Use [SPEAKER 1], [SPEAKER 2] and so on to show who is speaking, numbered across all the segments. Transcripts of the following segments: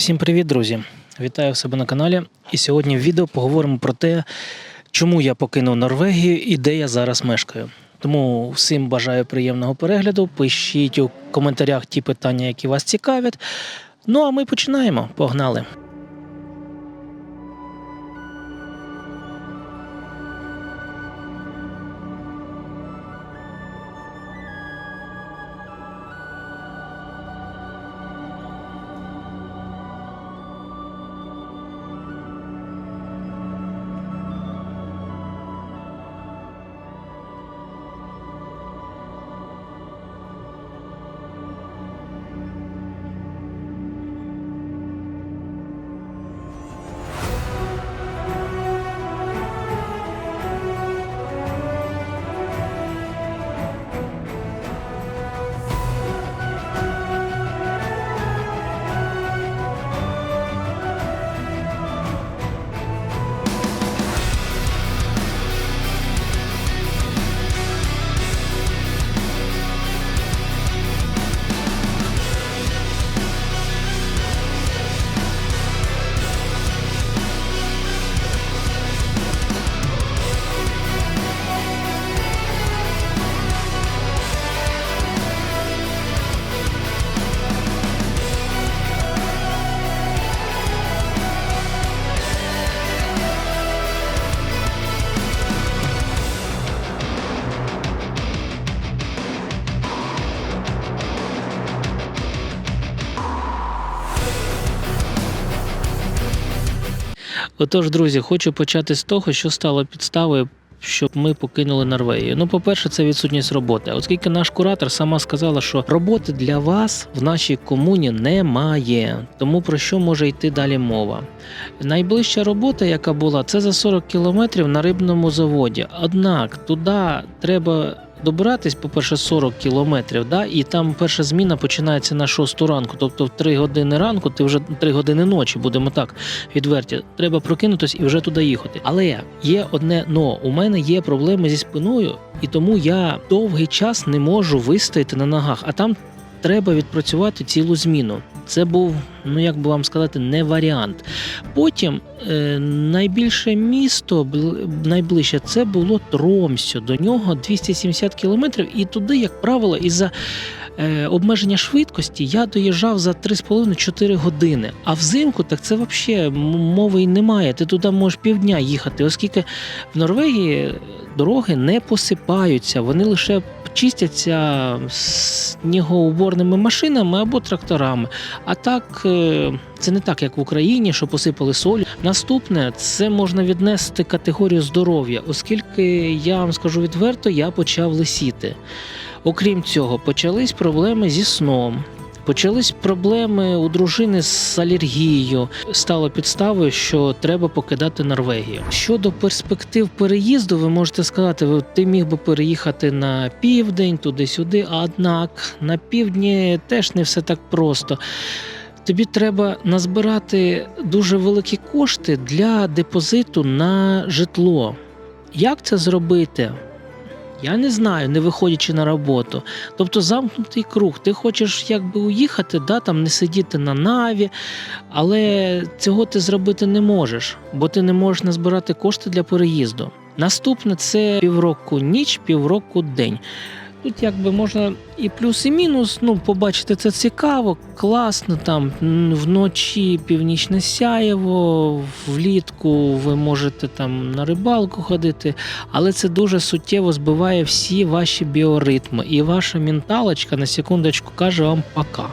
[SPEAKER 1] Всім привіт, друзі! Вітаю себе на каналі. І сьогодні в відео поговоримо про те, чому я покинув Норвегію і де я зараз мешкаю. Тому всім бажаю приємного перегляду. Пишіть у коментарях ті питання, які вас цікавлять. Ну а ми починаємо. Погнали! Отож, друзі, хочу почати з того, що стало підставою. Щоб ми покинули Норвегію. Ну, по-перше, це відсутність роботи. Оскільки наш куратор сама сказала, що роботи для вас в нашій комуні немає. Тому про що може йти далі мова? Найближча робота, яка була, це за 40 кілометрів на рибному заводі. Однак туди треба добиратись, по-перше, 40 кілометрів, да, і там перша зміна починається на 6 ранку. Тобто в 3 години ранку, ти вже 3 години ночі, будемо так відверті. Треба прокинутись і вже туди їхати. Але є одне но. У мене є проблеми зі спиною, і тому я довгий час не можу вистояти на ногах, а там. Треба відпрацювати цілу зміну. Це був, ну як би вам сказати, не варіант. Потім е, найбільше місто, бл- найближче, це було Тромсю. До нього 270 кілометрів, і туди, як правило, із-за е, обмеження швидкості я доїжджав за 3,5-4 години. А взимку так це взагалі мови й немає. Ти туди можеш півдня їхати, оскільки в Норвегії дороги не посипаються, вони лише чистяться снігоуборними машинами або тракторами. А так, е, це не так, як в Україні, що посипали соль. Наступне це можна віднести категорію здоров'я, оскільки я вам скажу відверто, я почав лисіти. Окрім цього, почались проблеми зі сном. Почались проблеми у дружини з алергією. Стало підставою, що треба покидати Норвегію. Щодо перспектив переїзду, ви можете сказати, ти міг би переїхати на південь, туди-сюди. Однак на півдні теж не все так просто. Тобі треба назбирати дуже великі кошти для депозиту на житло. Як це зробити? Я не знаю, не виходячи на роботу. Тобто замкнутий круг. Ти хочеш якби уїхати, да, там не сидіти на наві, але цього ти зробити не можеш, бо ти не можеш назбирати кошти для переїзду. Наступне це півроку ніч, півроку день. Тут якби можна і плюс, і мінус. Ну, побачити це цікаво, класно. Там вночі північне сяєво, влітку ви можете там на рибалку ходити, але це дуже суттєво збиває всі ваші біоритми. І ваша менталочка на секундочку каже вам пока.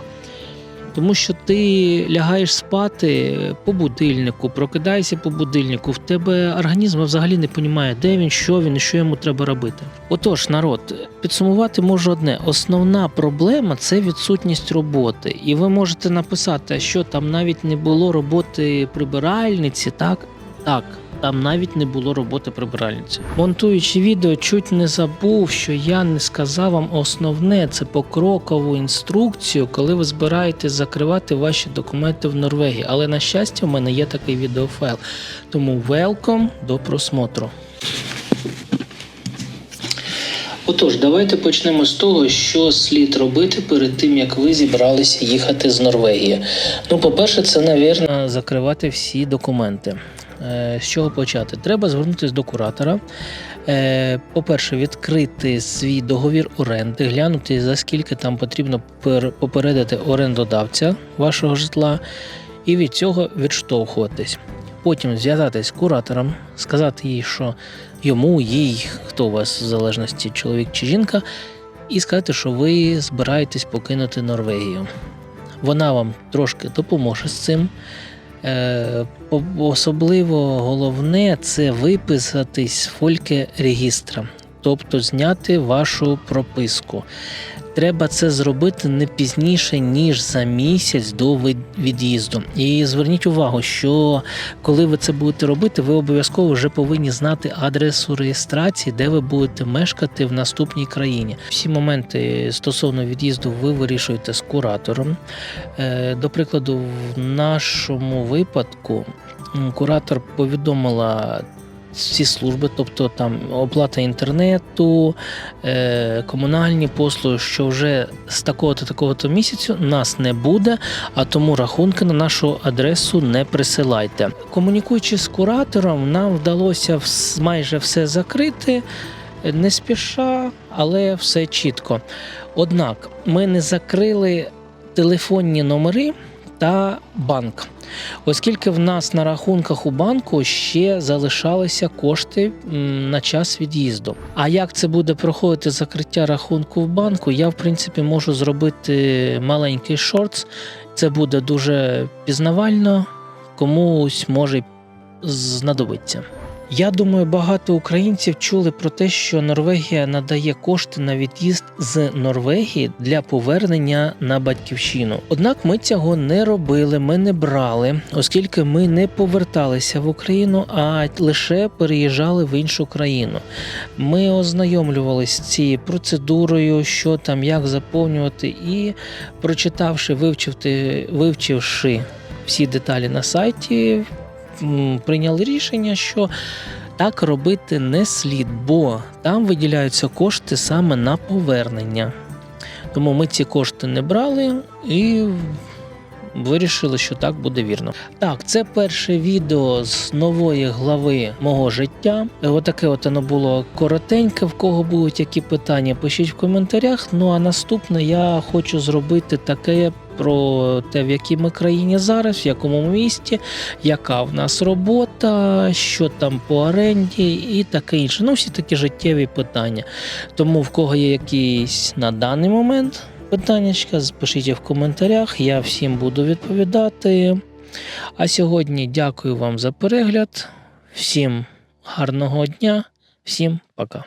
[SPEAKER 1] Тому що ти лягаєш спати по будильнику, прокидаєшся по будильнику, в тебе організм взагалі не розуміє, де він, що він і що йому треба робити. Отож, народ, підсумувати можу одне: основна проблема це відсутність роботи. І ви можете написати, що там навіть не було роботи прибиральниці, так? Так. Там навіть не було роботи прибиральниці. Монтуючи відео, чуть не забув, що я не сказав вам основне це покрокову інструкцію, коли ви збираєтесь закривати ваші документи в Норвегії. Але на щастя, в мене є такий відеофайл. Тому welcome до просмотру. Отож, давайте почнемо з того, що слід робити перед тим, як ви зібралися їхати з Норвегії. Ну, по-перше, це, навірно, закривати всі документи. Е, З чого почати? Треба звернутися до куратора. Е, По-перше, відкрити свій договір оренди, глянути, за скільки там потрібно попередити орендодавця вашого житла, і від цього відштовхуватись. Потім зв'язатись з куратором, сказати їй, що йому, їй, хто у вас в залежності, чоловік чи жінка, і сказати, що ви збираєтесь покинути Норвегію. Вона вам трошки допоможе з цим. Е, особливо головне це виписатись з фольке регістра, тобто зняти вашу прописку. Треба це зробити не пізніше, ніж за місяць до від'їзду. І зверніть увагу, що коли ви це будете робити, ви обов'язково вже повинні знати адресу реєстрації, де ви будете мешкати в наступній країні. Всі моменти стосовно від'їзду ви вирішуєте з куратором. Е, До прикладу, в нашому випадку куратор повідомила. Всі служби, тобто там оплата інтернету, е, комунальні послуги, що вже з такого-то такого-то місяцю нас не буде, а тому рахунки на нашу адресу не присилайте. Комунікуючи з куратором, нам вдалося майже все закрити, не спіша, але все чітко. Однак ми не закрили телефонні номери та банк. Оскільки в нас на рахунках у банку ще залишалися кошти на час від'їзду. А як це буде проходити закриття рахунку в банку, я в принципі можу зробити маленький шортс. Це буде дуже пізнавально, комусь може знадобиться. Я думаю, багато українців чули про те, що Норвегія надає кошти на від'їзд з Норвегії для повернення на батьківщину. Однак ми цього не робили, ми не брали, оскільки ми не поверталися в Україну, а лише переїжджали в іншу країну. Ми ознайомлювалися з цією процедурою, що там, як заповнювати, і прочитавши, вивчивши, всі деталі на сайті, прийняли рішення, що так робити не слід, бо там виділяються кошти саме на повернення. Тому ми ці кошти не брали і вирішили, що так буде вірно. Так, це перше відео з нової глави мого життя. Отаке от воно було коротеньке. В кого будуть які питання, пишіть в коментарях. Ну а наступне я хочу зробити таке. Про те, в якій ми країні зараз, в якому місті, яка в нас робота, що там по оренді і таке інше. Ну, всі такі життєві питання. Тому в кого є якісь на даний момент питання, пишіть в коментарях, я всім буду відповідати. А сьогодні дякую вам за перегляд, всім гарного дня, всім пока.